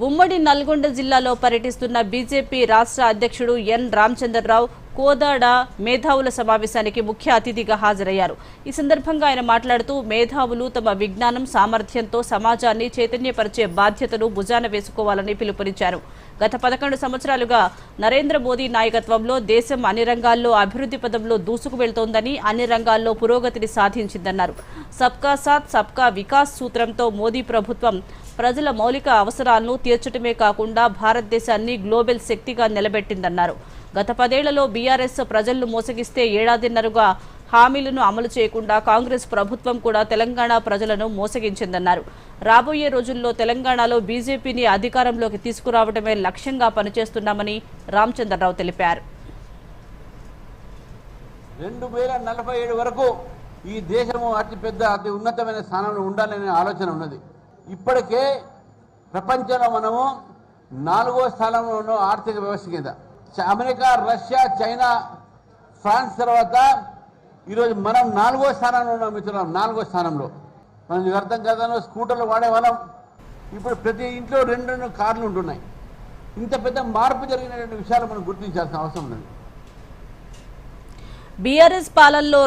ఉమ్మడి నల్గొండ జిల్లాలో పర్యటిస్తున్న బీజేపీ రాష్ట్ర అధ్యక్షుడు ఎన్ రామచంద్రరావు కోదాడ మేధావుల సమావేశానికి ముఖ్య అతిథిగా హాజరయ్యారు. ఈ సందర్భంగా ఆయన మాట్లాడుతూ మేధావులు తమ విజ్ఞానం సామర్థ్యంతో సమాజాన్ని చైతన్యపరిచే బాధ్యతను భుజాన వేసుకోవాలని పిలుపునిచ్చారు. గత పదకొండు సంవత్సరాలుగా నరేంద్ర మోదీ నాయకత్వంలో దేశం అన్ని రంగాల్లో అభివృద్ధి పదంలో దూసుకు వెళ్తోందని అన్ని రంగాల్లో పురోగతిని సాధించిందన్నారు. సబ్కా సాత్ సబ్కా వికాస్ సూత్రంతో మోదీ ప్రభుత్వం ప్రజల మౌలిక అవసరాలను తీర్చడమే కాకుండా భారతదేశాన్ని గ్లోబల్ శక్తిగా నిలబెట్టిందన్నారు. గత పదేళ్ళలో బీఆర్ఎస్ ప్రజలను మోసగిస్తే ఏడాదిన్నరుగా హామీలను అమలు చేయకుండా కాంగ్రెస్ ప్రభుత్వం కూడా తెలంగాణ ప్రజలను మోసగించిందన్నారు. రాబోయే రోజుల్లో తెలంగాణలో బీజేపీని అధికారంలోకి తీసుకురావడమే లక్ష్యంగా పనిచేస్తున్నామని రామచంద్రరావు తెలిపారు. రెండు వేల నలభై ఏడు వరకు ఈ దేశము అతి పెద్ద అతి ఉన్నతమైన స్థానంలో ఉండాలనే ఆలోచన ఉన్నది. ఇప్పటికే ప్రపంచంలో మనము నాలుగో స్థానంలో ఉన్న ఆర్థిక వ్యవస్థ కింద. అమెరికా రష్యా చైనా ఫ్రాన్స్ తర్వాత ఈరోజు మనం నాలుగో స్థానంలో ఉన్నాం మిత్రులం నాలుగో స్థానంలో. మనం అర్థం కదా స్కూటర్లు వాడేవాళ్ళం ఇప్పుడు ప్రతి ఇంట్లో రెండు రెండు కార్లు ఉంటున్నాయి. ఇంత పెద్ద మార్పు జరిగినటువంటి విషయాలు మనం గుర్తించాల్సిన అవసరం ఉంది బీఆర్ఎస్ పాలనలో